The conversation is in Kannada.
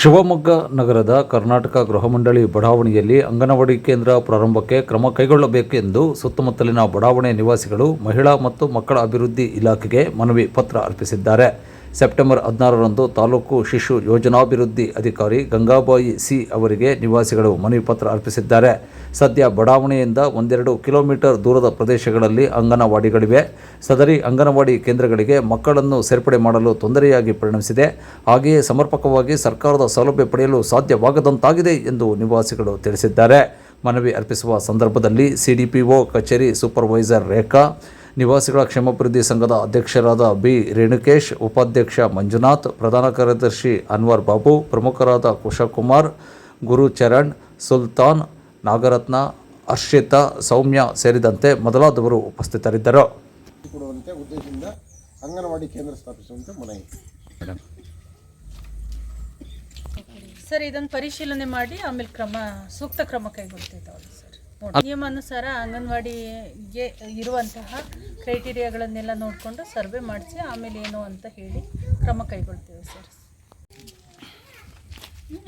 ಶಿವಮೊಗ್ಗ ನಗರದ ಕರ್ನಾಟಕ ಗೃಹ ಮಂಡಳಿ ಬಡಾವಣೆಯಲ್ಲಿ ಅಂಗನವಾಡಿ ಕೇಂದ್ರ ಪ್ರಾರಂಭಕ್ಕೆ ಕ್ರಮ ಕೈಗೊಳ್ಳಬೇಕೆಂದು ಸುತ್ತಮುತ್ತಲಿನ ಬಡಾವಣೆ ನಿವಾಸಿಗಳು ಮಹಿಳಾ ಮತ್ತು ಮಕ್ಕಳ ಅಭಿವೃದ್ಧಿ ಇಲಾಖೆಗೆ ಮನವಿ ಪತ್ರ ಅರ್ಪಿಸಿದ್ದಾರೆ. ಸೆಪ್ಟೆಂಬರ್ ಹದಿನಾರರಂದು ತಾಲೂಕು ಶಿಶು ಯೋಜನಾಭಿವೃದ್ಧಿ ಅಧಿಕಾರಿ ಗಂಗಾಬಾಯಿ ಸಿ ಅವರಿಗೆ ನಿವಾಸಿಗಳು ಮನವಿ ಪತ್ರ ಅರ್ಪಿಸಿದ್ದಾರೆ. ಸದ್ಯ ಬಡಾವಣೆಯಿಂದ ಒಂದೆರಡು ಕಿಲೋಮೀಟರ್ ದೂರದ ಪ್ರದೇಶಗಳಲ್ಲಿ ಅಂಗನವಾಡಿಗಳಿವೆ. ಸದರಿ ಅಂಗನವಾಡಿ ಕೇಂದ್ರಗಳಿಗೆ ಮಕ್ಕಳನ್ನು ಸೇರ್ಪಡೆ ಮಾಡಲು ತೊಂದರೆಯಾಗಿ ಪರಿಣಮಿಸಿದೆ. ಹಾಗೆಯೇ ಸಮರ್ಪಕವಾಗಿ ಸರ್ಕಾರದ ಸೌಲಭ್ಯ ಪಡೆಯಲು ಸಾಧ್ಯವಾಗದಂತಾಗಿದೆ ಎಂದು ನಿವಾಸಿಗಳು ತಿಳಿಸಿದ್ದಾರೆ. ಮನವಿ ಅರ್ಪಿಸುವ ಸಂದರ್ಭದಲ್ಲಿ ಸಿಡಿಪಿಒ ಕಚೇರಿ ಸೂಪರ್ವೈಸರ್ ರೇಖಾ ನಿವಾಸಿಗಳ ಕ್ಷೇಮಾಭಿವೃದ್ಧಿ ಸಂಘದ ಅಧ್ಯಕ್ಷರಾದ ಬಿ ರೇಣುಕೇಶ್ ಉಪಾಧ್ಯಕ್ಷ ಮಂಜುನಾಥ್ ಪ್ರಧಾನ ಕಾರ್ಯದರ್ಶಿ ಅನ್ವರ್ ಬಾಬು ಪ್ರಮುಖರಾದ ಕುಶಕುಮಾರ್ ಗುರುಚರಣ್ ಸುಲ್ತಾನ್ ನಾಗರತ್ನ ಹರ್ಷಿತಾ ಸೌಮ್ಯ ಸೇರಿದಂತೆ ಮೊದಲಾದವರು ಉಪಸ್ಥಿತರಿದ್ದರು. ಕೊಡುವಂತೆ ಉದ್ದೇಶದಿಂದ ಅಂಗನವಾಡಿ ಕೇಂದ್ರ ಸ್ಥಾಪಿಸುವಂತೆ ಮನವಿ. ಸರ್ ಇದನ್ನು ಪರಿಶೀಲನೆ ಮಾಡಿ ಆಮೇಲೆ ಕ್ರಮ ಸೂಕ್ತ ಕ್ರಮ ಕೈಗೊಳ್ತಿದ್ದಾವೆ ಸರ್. ನಿಯಮಾನುಸಾರ ಅಂಗನವಾಡಿಗೆ ಇರುವಂತಹ ಕ್ರೈಟೀರಿಯಾಗಳನ್ನೆಲ್ಲ ನೋಡಿಕೊಂಡು ಸರ್ವೆ ಮಾಡಿಸಿ ಆಮೇಲೆ ಏನು ಅಂತ ಹೇಳಿ ಕ್ರಮ ಕೈಗೊಳ್ತೇವೆ ಸರ್. ಹ್ಞೂ